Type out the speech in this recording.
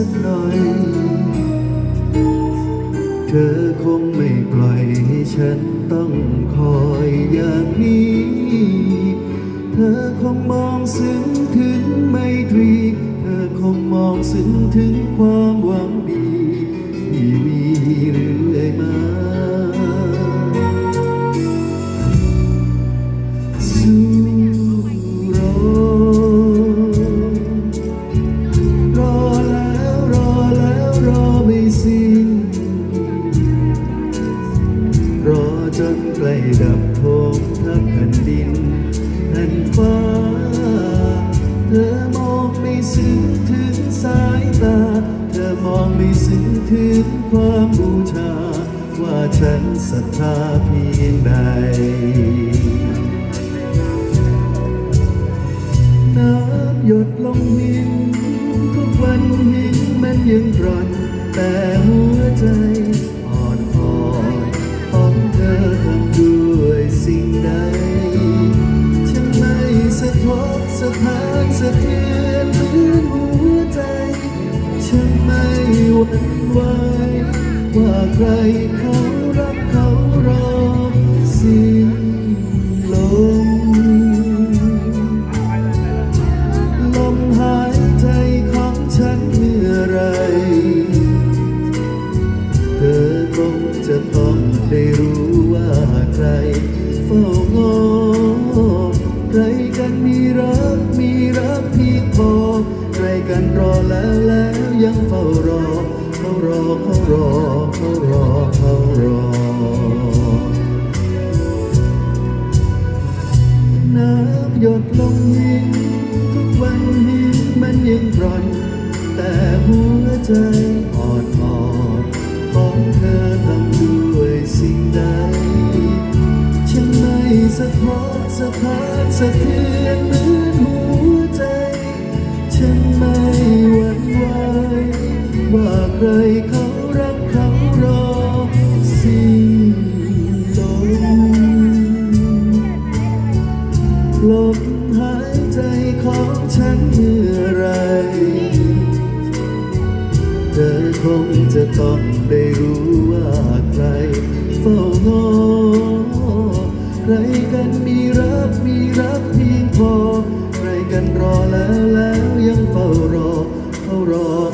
ักหน่อย เธอคงไม่ปล่อยให้ฉันต้องคอยอย่างนี้ เธอคงมองซึ้งถึงไมตรี เธอคงมองซึ้งถึงความ ดับโทมทับแผ่นดินแผ่นฟ้า เธอมองไม่ซึ้งถึงสายตา เธอมองไม่ซึ้งถึงความบูชา ว่าฉันศรัทธาเพียงใดน้ำหยดลงหินทุกวันหินมันยังร่อนแต่ ไหวว่าใครเขารักเขารอสิ้นลมลมหายใจของฉันเมื่อไร เธอคงจะต้องได้รู้ว่าใครเฝ้างอใครกันมีรักมีรักเพียงพอใครกันรอแล้วแล้วยังเฝ้ารอ เขารอเขารอเขารอเขารอ น้ำหยดลงหินทุกวันหินมันยังร่อน แต่หัวใจอ่อนอ่อนของเธอทำด้วยสิ่งใดฉันไม่สะท้อนสะท้านสะเทือนเหมือน ว่าใครเขารักเขารอสิ้นลมลมหายใจของฉันเมื่อไร เธอคงจะต้องได้รู้ว่าใครเฝ้างอใครกันมีรักมีรักเพียงพอ ใครกันรอแล้วแล้วยังเฝ้ารอเขารอ